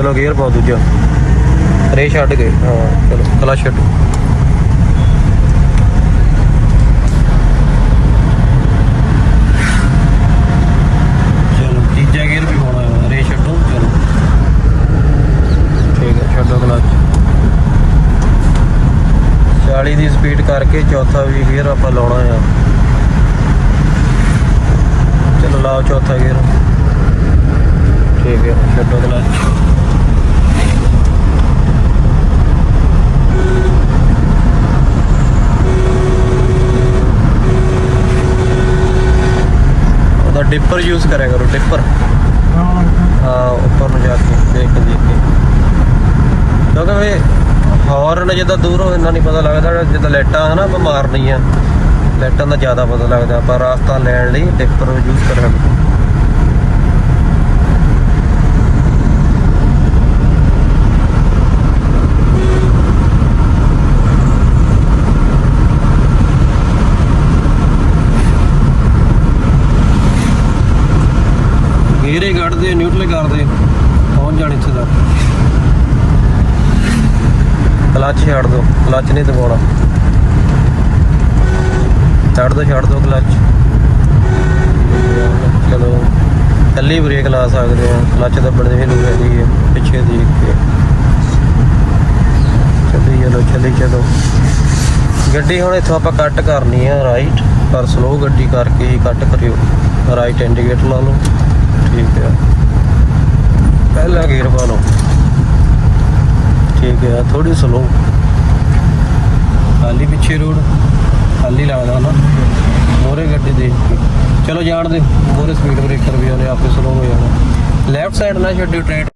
ਚਲੋ ਗੇਅਰ ਪਾਓ ਦੂਜਾ। ਰੇ ਛੱਡ ਗਏ ਹਾਂ ਚਲੋ। ਕਲਚ ਛੱਡੋ। ਚਲੋ ਤੀਜਾ ਗੇਅਰ ਵੀ ਪਾਉਣਾ ਹੈ ਰੇ ਛੱਡੋ ਚਲੋ। ਠੀਕ ਹੈ ਛੱਡੋ ਕਲਚ। 40 ਦੀ ਸਪੀਡ ਕਰਕੇ ਚੌਥਾ ਵੀ ਗੇਅਰ ਆਪਾਂ ਲਾਉਣਾ ਆ। ਚਲੋ ਲਾਓ ਚੌਥਾ ਗੇਅਰ। ਠੀਕ ਹੈ ਛੱਡੋ ਕਲਚ। ਉਹਦਾ ਡਿੱਪਰ ਯੂਜ਼ ਕਰਿਆ ਕਰੋ, ਡਿੱਪਰ। ਹਾਂ, ਉੱਪਰ ਨੂੰ ਜਾ ਕੇ ਦੇਖ ਦੇਖ ਕੇ। ਕਿਉਂਕਿ ਵੇ ਹੌਰਨ ਜਿੱਦਾਂ ਦੂਰ ਹੋ ਇੰਨਾ ਨਹੀਂ ਪਤਾ ਲੱਗਦਾ, ਜਿੱਦਾਂ ਲਾਈਟਾਂ ਹਨਾ ਨਹੀਂ ਮਾਰਨੀਆਂ ਲਾਈਟਾਂ ਦਾ ਜ਼ਿਆਦਾ ਪਤਾ ਲੱਗਦਾ ਪਰ ਰਾਸਤਾ ਲੈਣ ਲਈ ਡਿੱਪਰ ਯੂਜ਼ ਕਰਿਆ ਕਰੋ। ਗੇਰੇ ਕੱਢਦੇ ਨਿਊਟਰਲ ਕਰਦੇ ਪਹੁੰਚ ਜਾਣ ਇੱਥੇ ਤੱਕ। ਕਲੱਚ ਛੱਡ ਦੋ, ਕਲੱਚ ਨਹੀਂ ਦਬਾਉਣਾ। ਛੱਡ ਦੋ ਛੱਡ ਦੋ ਕਲੱਚ। ਚਲੋ ਕੱਲੀ ਬ੍ਰੇਕ ਲਾ ਸਕਦੇ ਆ। ਕਲੱਚ ਦੱਬਣ ਦੀ ਵੀ ਲੋੜ ਹੈ ਪਿੱਛੇ ਦੇਖ ਕੇ। ਚੱਲੀ ਚਲੋ ਚੱਲੀ ਚਲੋ। ਗੱਡੀ ਹੁਣ ਇੱਥੋਂ ਆਪਾਂ ਕੱਟ ਕਰਨੀ ਆ ਰਾਈਟ ਪਰ ਸਲੋ ਗੱਡੀ ਕਰਕੇ ਹੀ ਕੱਟ ਕਰਿਓ। ਰਾਈਟ ਇੰਡੀਕੇਟਰ ਲਾ ਲਓ। ਠੀਕ ਹੈ ਪਹਿਲਾ ਗੇਅਰ ਪਾ ਲਓ। ਠੀਕ ਹੈ ਥੋੜੀ ਸਲੋ ਖਾਲੀ ਪਿੱਛੇ ਰੋਡ, ਖਾਲੀ ਲੱਗਦਾ ਨਾ। ਮੋਰੇ ਗੱਡੀ ਦੇਖ ਕੇ। ਚਲੋ ਜਾਣ ਦੇ। ਮੋਰੇ ਸਪੀਡ ਬ੍ਰੇਕਰ ਵੀ ਉਹਨੇ ਆਪੇ ਸਲੋ ਹੋ ਜਾਣਾ। ਲੈਫਟ ਸਾਈਡ ਨਾ ਛੱਡਿਓ ਟ੍ਰੇਨ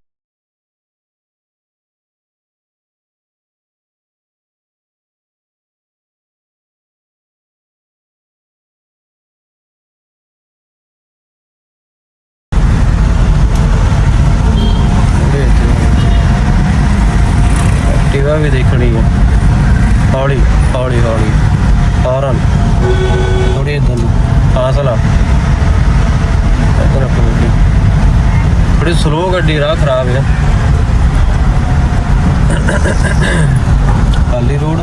ਐਕਟਿਵਾ ਵੀ ਦੇਖਣੀ ਹੈ। ਹੌਲੀ ਹੌਲੀ ਹੌਲੀ। ਹਾਰਨ। ਥੋੜੀ ਇਦਾਂ ਨੂੰ ਫਾਸਲਾ। ਇੱਧਰ ਰੱਖੋ ਬੜੀ ਸਲੋ ਗੱਡੀ, ਰਾਹ ਖਰਾਬ ਹੈ ਖਾਲੀ ਰੋਡ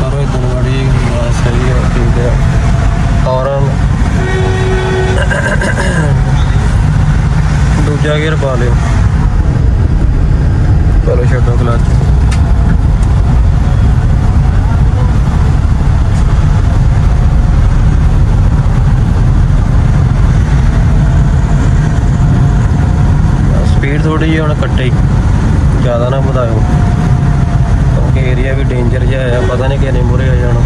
ਕਰੋ ਇਦਾਂ ਨੂੰ ਗਾੜੀ ਬਸ ਸਹੀ ਹੈ ਠੀਕ ਹੈ ਹਾਰਨ ਦੂਜਾ ਗੇਅਰ ਪਾ ਲਿਓ ਚਲੋ ਛੱਡੋ ਕਲਚ ਸਪੀਡ ਥੋੜੀ ਜਿਹੀ ਹੁਣ ਕੱਟੇ ਜ਼ਿਆਦਾ ਨਾ ਵਧਾਇਓ। ਕਿਉਂਕਿ ਏਰੀਆ ਵੀ ਡੇਂਜਰ ਜਿਹਾ ਹੈ ਪਤਾ ਨਹੀਂ ਕਿਹਨੇ ਮੁਰੇ ਆ ਜਾਣਾ।